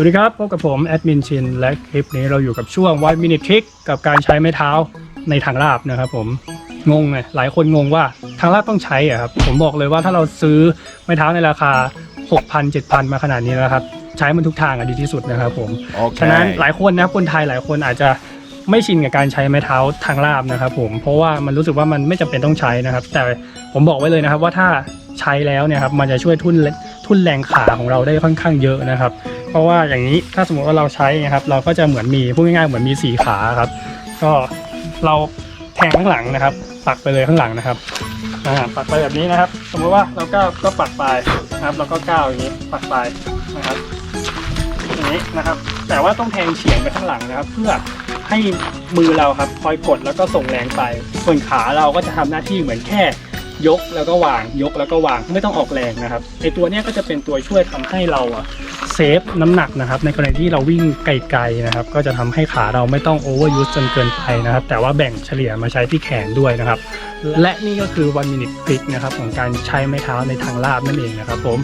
วัสดีครับพบกับผมแอดมินชินและคลิปนี้เราอยู่กับช่วง1 minute trick กับการใช้ไม้เท้าในทางลาบนะครับผมงงไงหลายคนงงว่าทางลาบต้องใช้อะครับผมบอกเลยว่าถ้าเราซื้อไม้เท้าในราคา 6,000 7,000 มาขนาดนี้แล้วครับใช้มันทุกทางอะดีที่สุดนะครับผม Okay. ฉะนั้นหลายคนนะครับคนไทยหลายคนอาจจะไม่ชินกับการใช้ไม้เท้าทางลาบนะครับผมเพราะว่ามันรู้สึกว่ามันไม่จำเป็นต้องใช้นะครับ แต่ผมบอกไว้เลยนะครับว่าถ้าใช้แล้วเนี่ยครับมันจะช่วยทุ่นทุ่นแรงขาของเราได้ค่อนข้างเยอะนะครับ เพราะว่าอย่างนี้ถ้าสมมติว่าเราใช้นะครับ เราก็จะเหมือนมีพูดง่ายๆเหมือนมีสี่ขาครับ ก็เราแทงข้างหลังนะครับ ปักไปเลยข้างหลังนะครับอ่าปักไปแบบนี้นะครับ สมมติว่าเราก้าวก็ปักไปนะครับเราก็ก้าวอย่างนี้ปักไปนะครับอย่างนี้นะครับ แต่ว่าต้องแทงเฉียงไปข้างหลังนะครับ เพื่อให้มือเราครับคอยกดแล้วก็ส่งแรงไป ส่วนขาเราก็จะทำหน้าที่เหมือนแค่ยกแล้วก็วางยกแล้วก็วางไม่ต้องออกแรงนะครับไอตัวเนี้ยก็จะเป็นตัวช่วยทำให้เราอะ เซฟน้ำหนักนะครับ ในกรณีที่เราวิ่งไกลๆนะครับ ก็จะทำให้ขาเราไม่ต้องโอเวอร์ยูสจนเกินไปนะครับ แต่ว่าแบ่งเฉลี่ยมาใช้ที่แขนด้วยนะครับ และนี่ก็คือ one minute trick นะครับของการใช้ไม้เท้าในทางลาบนั่นเองนะครับผม